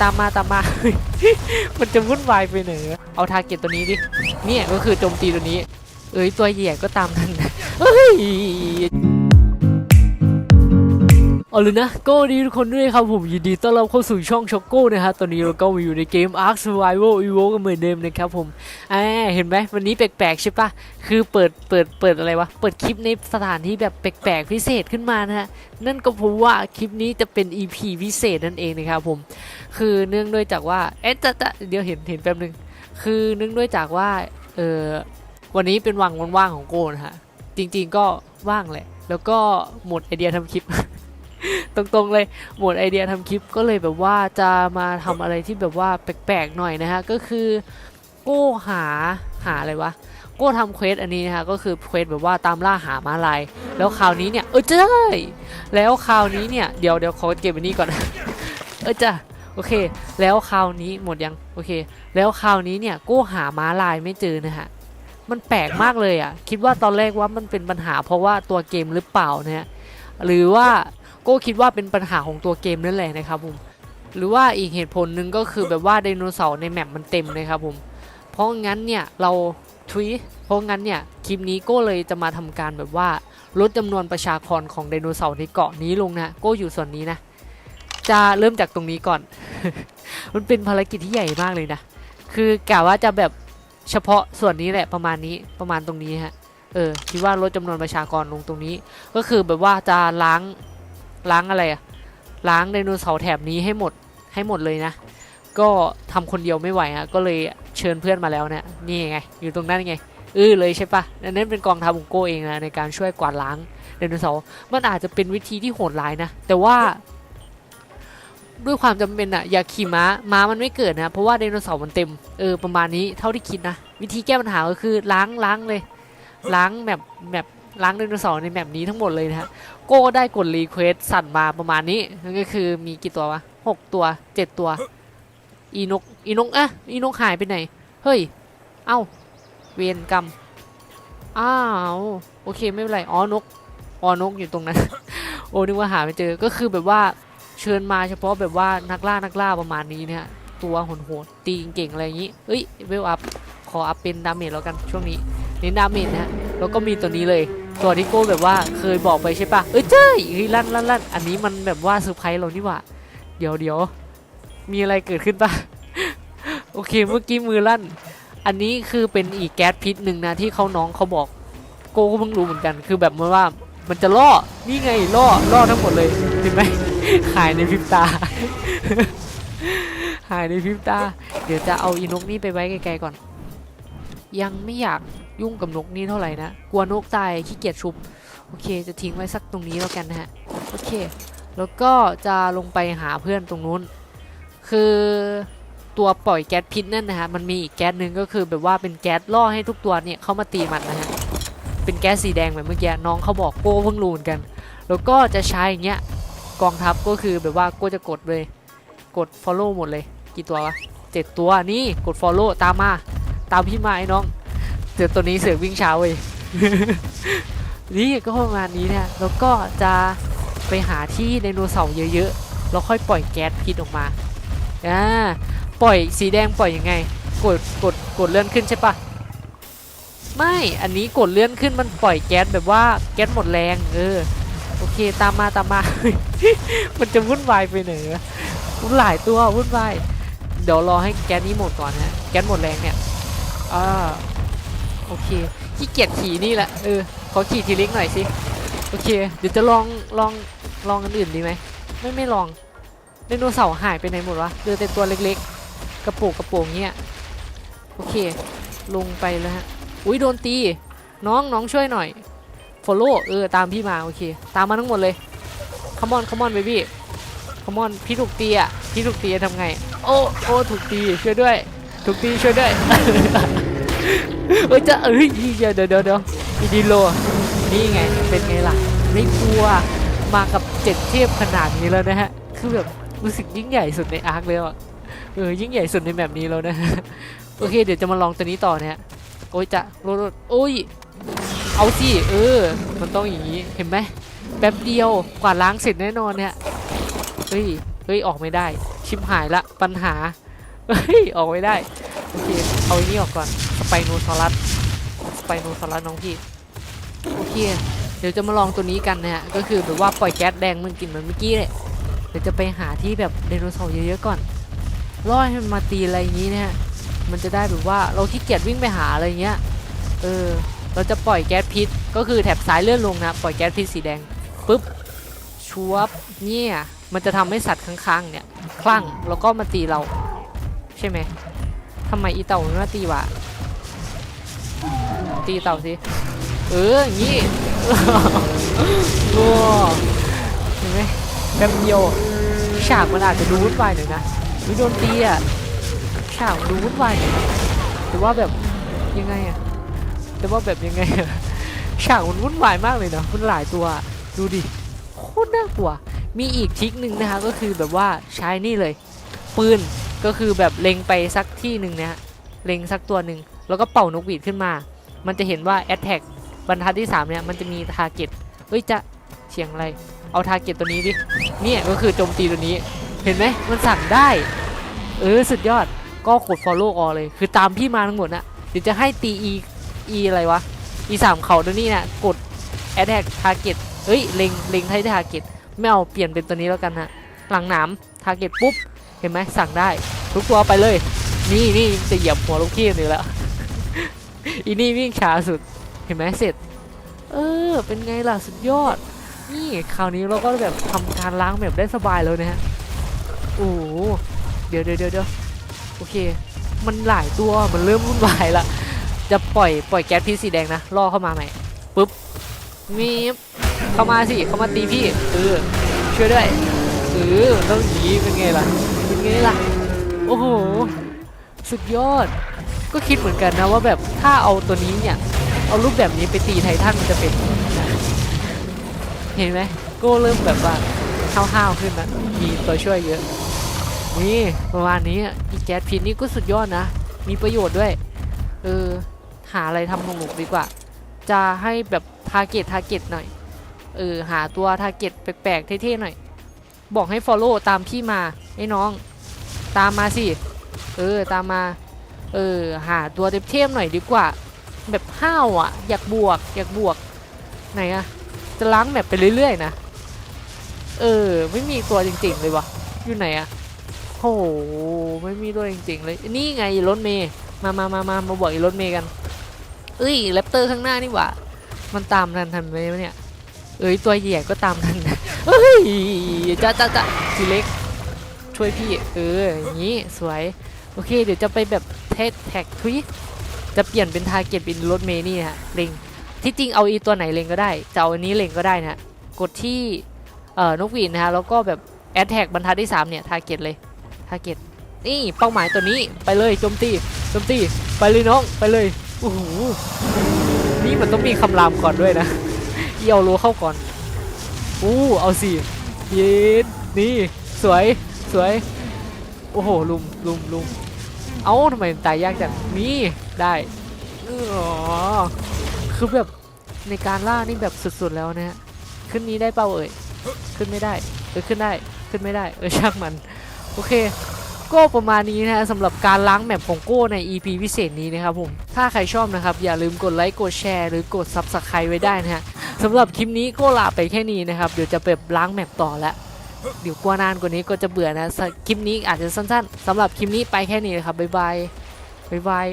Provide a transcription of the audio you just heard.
ตามมาตามมา มันจะวุ่นวายไปไหนอเอาทาร์เก็ตตัวนี้ดิ เนี่ยก็คือโจมตีตัวนี้ เอ้ยตัวใหญ่ก็ตามทันเฮ้ย เอาเลยนะก็ดีทุกคนด้วยครับผมยินดีต้อนรับเข้าสู่ช่องช็อกโก้นะฮะตอนนี้เราก็มาอยู่ในเกม Ark Survival Evo กันเหมือนเดิมนะครับผมอ่าเห็นไหมวันนี้แปลกๆใช่ปะคือเปิดเปิดเปิดอะไรวะ เปิดคลิปในสถานที่แบบแปลกๆพิเศษขึ้นมานะฮะนั่นก็เพราะว่าคลิปนี้จะเป็น EP พิเศษนั่นเองนะครับผม คือเนื่องด้วยจากว่าเอ๊ะจะจะเดี๋ยวเห็นเห็นแป๊บนึงคือเนื่องด้วยจากว่าเออวันนี้เป็นวังวันว่างของโกนะฮะจริง ๆก็ว่างแหละแล้วก็หมดไอเดียทำคลิป ตรงๆเลยหมดไอเดียทำคลิปก็เลยแบบว่าจะมาทำอะไรที่แบบว่าแปลกๆหน่อยนะฮะก็คือโก้หาหาอะไรวะโก้ทำเควสอันนี้นะฮะก็คือเควสแบบว่าตามล่าหามาลายแล้วคราวนี้เนี่ยเออเจ้ยแล้วคราวนี้เนี่ยเดี๋ยวเดี๋ยวขอเก็บอันนี้ก่อนเออจ้ะโอเค แล้วคราวนี้หมดยังโอเค แล้วคราวนี้เนี่ยโก้หาม้าลายไม่เจอนะฮะมันแปลกมากเลยอะ คิดว่าตอนแรกว่ามันเป็นปัญหาเพราะว่าตัวเกมหรือเปล่านะฮะหรือว่า ก้คิดว่าเป็นปัญหาของตัวเกมนั่นแหละนะครับผมหรือว่าอีกเหตุผลหนึ่งก็คือแบบว่าไดโนเสาร์ในแมปมันเต็มนะครับผมเพราะงั้นเนี่ยเราทวีเพราะงั้นเนี่ยคลิปนี้ก้เลยจะมาทำการแบบว่าลดจำนวนประชากรของไดโนเสาร์ในเกาะนี้ลงนะก้อยู่ส่วนนี้นะ จะเริ่มจากตรงนี้ก่อน มันเป็นภารกิจที่ใหญ่มากเลยนะ คือกะว่าจะแบบเฉพาะส่วนนี้แหละประมาณนี้ประมาณตรงนี้ฮะเออคิดว่าลดจำนวนประชากรลงตรงนี้ ก็คือแบบว่าจะล้าง ล้างอะไรอะล้างไดโนเสาร์แถบนี้ให้หมดให้หมดเลยนะ ก็ทำคนเดียวไม่ไหวฮะก็เลยเชิญเพื่อนมาแล้วเนี่ยนี่ไง อยู่ตรงนั้นไงเออเลยใช่ปะอันนั้นเป็นกองทัพองโกเองนะในการช่วยกวาดล้างไดโนเสาร์มันอาจจะเป็นวิธีที่โหดร้ายนะ แต่ว่า ด้วยความจำเป็นอะอย่าขี่ม้าม้ามันไม่เกิดนะเพราะว่าไดโนเสาร์มันเต็มเออประมาณนี้เท่าที่คิดนะวิธีแก้ปัญหาก็คือล้างล้างเลย ล้างแมปแมป ล้างไดโนเสาร์ในแมปนี้ทั้งหมดเลยนะฮะโก้ได้กดรีเควสสั่นมาประมาณนี้นั่นก็คือมีกี่ตัววะหกตัวเจ็ดตัว อีนกอีนกอะอีนกหายไปไหน เฮ้ย เอ้า เวรกรรม อ้าว โอเคไม่เป็นไร อ๋อนก อ๋อนกอยู่ตรงนั้น โอ้นึกว่าหาไม่เจอ ก็คือแบบว่าเชิญมาเฉพาะแบบว่านักล่านักล่าประมาณนี้เนี่ย ตัวโหดๆตีเก่งๆอะไรอย่างนี้ เอ้ยเวลอัพ ขออัพเป็นดาเมจแล้วกันช่วงนี้ เน้นดาเมจนะฮะแล้วก็มีตัวนี้เลย ตัวที่โก้แบบว่าเคยบอกไปใช่ปะเอ้ยเจ้ยเฮ้ยลั่นลั่นลั่นอันนี้มันแบบว่าเซอร์ไพรส์เรานี่หว่า เดี๋ยวเดี๋ยวมีอะไรเกิดขึ้นปะโอเคเมื่อกี้มือลั่น อันนี้คือเป็นอีกแก๊สพิษหนึ่งนะที่เขาน้องเขาบอก โกก็เพิ่งรู้เหมือนกัน คือแบบมันว่ามันจะล่อ นี่ไงล่อล่อทั้งหมดเลยเห็นไหมหายในพริบตาหายในพริบตา เดี๋ยวจะเอาอีนกนี่ไปไว้ไกลๆก่อน ยังไม่อยาก ยุ่งกับนกนี่เท่าไหร่นะ กลัวนกตายขี้เกียจชุบ โอเค จะทิ้งไว้สักตรงนี้แล้วกันนะฮะ โอเค แล้วก็จะลงไปหาเพื่อนตรงนู้น คือตัวปล่อยแก๊สพิษนั่นนะฮะ มันมีอีกแก๊สหนึ่งก็คือแบบว่าเป็นแก๊สล่อให้ทุกตัวเนี่ยเข้ามาตีมันนะฮะ เป็นแก๊สสีแดงแบบเมื่อกี้น้องเขาบอกโก้เพิ่งรู้เหมือนกัน แล้วก็จะใช้อย่างเงี้ยกองทัพก็คือแบบว่าโก้จะกดเลย กด follow หมดเลย กี่ตัววะเจ็ดตัวนี่กด follow ตามมา ตามพี่มาไอ้น้อง เดี๋ยวตัวนี้เสือวิ่งเช้าเว้ยนี่ก็ประมาณนี้เนี่ยแล้วก็จะไปหาที่ไดโนเสาร์เยอะๆแล้วค่อยปล่อยแก๊สพิษออกมาอ่าปล่อยสีแดงปล่อยยังไง กดกดกดเลื่อนขึ้นใช่ปะไม่อันนี้กดเลื่อนขึ้นมันปล่อยแก๊สแบบว่าแก๊สหมดแรงเออโอเคตามมาตามมา มันจะวุ่นวายไปหนวะวุ่นหลายตัววุ่นวายเดี๋ยวรอให้แก๊สนี้หมดก่อนนะแก๊สหมดแรงเนี่ยอ่า โอเคขี้เกียจขี่นี่แหละเออขอขี่ทีเล็กหน่อยสิโอเค เดี๋ยวจะลองลองลองอันอื่นดีไหมไม่ไม่ลองไดโนเสาร์หายไปไหนหมดวะเหลือแต่ตัวเล็กๆ กระโปงกระโปงเงี้ยโอเค ลงไปแล้วฮะอุ้ยโดนตี น้องน้องช่วยหน่อย follow เออตามพี่มาโอเค ตามมาทั้งหมดเลย come on come on baby come on พี่ถูกตีอะพี่ถูกตีอะทำไง โอ้โอ้ถูกตีช่วยด้วยถูกตีช่วยด้วย เอ้ยจะเอ้ยเดี๋ยวเดี๋ยวเดี๋ยวเดี๋ยวมีดีโลนี่ไงเป็นไงล่ะไม่กลัวมากับเจ็ดเทพขนาดนี้แล้วนะฮะ คือแบบรู้สึกยิ่งใหญ่สุดในอาร์คเลยอะเออยิ่งใหญ่สุดในแบบนี้แล้วนะฮะโอเค เดี๋ยวจะมาลองตัวนี้ต่อเนี่ยโอ้ยจะโรดโอ้ยเอาสิเออ มันต้องอย่างนี้เห็นไหมแป๊บเดียวกวาดล้างเสร็จแน่นอนเนี่ยเฮ้ยเฮ้ยออกไม่ได้ ชิบหายละปัญหาเฮ้ยออกไม่ได้ อเคเอาอันนี้ออกก่อนสไปโนซอรัสสไปโนซอรัสน้องพี่โอเคเดี๋ยวจะมาลองตัวนี้กันนะฮะก็คือแบบว่าปล่อยแก๊สแดงมันกินเหมือนเมื่อกี้เลยเดี๋ยวจะไปหาที่แบบไดโนเสาร์เยอะๆก่อนล่อให้มันมาตีอะไรอย่างนี้นะฮะมันจะได้แบบว่าเราขี้เกียจวิ่งไปหาอะไรเงี้ยเออเราจะปล่อยแก๊สพิษ ก็คือแถบซ้ายเลื่อนลงนะปล่อยแก๊สพิษสีแดงปุ๊บชัวบเนี่ยมันจะทำให้สัตว์ข้างๆเนี่ยคลั่งแล้วก็มาตีเรา ใช่ไหม ทำไมอีเต่ามันมาตีวะ ตีเต่าสิ เอออย่างนี้ว้าวเห็นไหมแป๊บเดียวฉากมันอาจจะดูวุ่นวายหน่อยนะวิโดนตีอะฉากมันดูวุ่นวายหน่อยนะแต่ว่าแบบยังไงอะแต่ว่าแบบยังไงอะฉากมันวุ่นวายมากเลยเนาะมันหลายตัวอะดูดิโคตรน่ากลัว มีอีกทริคหนึ่งนะคะก็คือแบบว่าใช้นี่เลย ปืน ก็คือแบบเล็งไปสักที่หนึ่งนะฮะเล็งสักตัวหนึ่งแล้วก็เป่านกหวีดขึ้นมา มันจะเห็นว่า Attack บรรทัดที่ 3 เนี่ย มันจะมีทาร์เก็ตเอ้ยจะเสียงอะไร เอาทาร์เก็ตตัวนี้ดิ เนี่ยก็คือโจมตีตัวนี้ เห็นไหมมันสั่งได้ เออสุดยอด ก็กด follow all เลย คือตามพี่มาทั้งหมดนะเดี๋ยวจะให้ตี e e อะไรวะ e สามเขาตัวนี้นะกด attack target เฮ้ยเล็งเล็งให้ target ไม่เอาเปลี่ยนเป็นตัวนี้แล้วกันนะหลังหนาม target ปุ๊บ เห็นไหมสั่งได้ ทุกตัวไปเลย นี่นี่จะเหยียบหัวลูกพี่นี่แล้วอีนี่วิ่งช้าสุดเห็นไหมเสร็จ เออ เป็นไงล่ะสุดยอด นี่คราวนี้เราก็แบบทำการล้างแบบได้สบายเลยนะฮะโอ้เดี๋ยวเดี๋ยวเดี๋ยวโอเค มันหลายตัวมันเริ่มวุ่นวายละจะปล่อยปล่อยแก๊สพิษสีแดงนะล่อเข้ามาใหม่ปุ๊บมีเข้ามาสิเข้ามาตีพี่เออช่วยด้วยเออต้องอย่างนี้เป็นไงล่ะ เป็นไงล่ะ โอ้โห สุดยอด ก็คิดเหมือนกันนะว่าแบบถ้าเอาตัวนี้เนี่ย เอารูปแบบนี้ไปตีไททันมันจะเป็น เห็นไหมโก็เริ่มแบบว่าห้าวๆขึ้นนะมีตัวช่วยเยอะ นี่ประมาณนี้อีแก๊สพิษนี่ก็สุดยอดนะ มีประโยชน์ด้วย เออ หาอะไรทำหนุกๆดีกว่า จะให้แบบทาร์เก็ตทาร์เก็ตหน่อย เออ หาตัวทาร์เก็ตแปลกๆเท่ๆหน่อย บอกให้ follow ตามพี่มาไอ้น้อง ตามมาสิ เออ ตามมา เออ หาตัวเทพๆหน่อยดีกว่า แบบห้าวอะ อยากบวก อยากบวก ไหนอะจะล้างแบบไปเรื่อยๆนะ เออ ไม่มีตัวจริงๆเลยวะอยู่ไหนอะโห ไม่มีตัวจริงๆเลย นี่ไงรถเมย์ มามามามามาบวกอีรถเมย์กัน เอ้ยแรปเตอร์ข้างหน้านี่หว่ามันตามทันทันไหมวะเนี่ย เอ้ยตัวใหญ่ก็ตามทันเฮ้ย จ้าจ้าจ้าทีเล็ก ช่วยพี่ เอออย่างนี้สวย โอเค เดี๋ยวจะไปแบบแท็กแท็กทุยจะเปลี่ยนเป็นทาร์เก็ตเป็นรถเมย์นี่ฮะเล็งที่จริงเอาอีตัวไหนเล็งก็ได้จะเอาอันนี้เล็งก็ได้นะกดที่เอ่อนกหวีดนะฮะแล้วก็แบบแอดแท็กบรรทัดที่ 3 เนี่ยทาร์เก็ตเลยทาร์เก็ตนี่เป้าหมายตัวนี้ไปเลยโจมตีโจมตีไปเลยน้องไปเลยโอ้โหนี่มันต้องมีคำรามก่อนด้วยนะเอียวโลเข้าก่อนอู้เอาสิ ยีนนี่สวยสวย โอ้โหลุมลุมลุมเอ้าทำไมตายยากจังนี่ได้อ๋อคือแบบในการล่านี่แบบสุดๆแล้วนะฮะขึ้นนี้ได้เปล่าเอ่ยขึ้นไม่ได้เออขึ้นได้ขึ้นไม่ได้เออช่างมัน โอเค ก็ประมาณนี้นะฮะสำหรับการล้างแมปของโก้ใน EP พิเศษนี้นะครับผม ถ้าใครชอบนะครับ อย่าลืมกดไลค์กดแชร์หรือกด Subscribe ไว้ได้นะฮะสำหรับคลิปนี้ก็ลาไปแค่นี้นะครับ เดี๋ยวจะไปล้างแมปต่อแล้วเดี๋ยวกลัวนานกว่านี้ก็จะเบื่อนะคลิปนี้อาจจะสั้นๆสำหรับคลิปนี้ไปแค่นี้นะครับบ๊ายบายบ๊ายบาย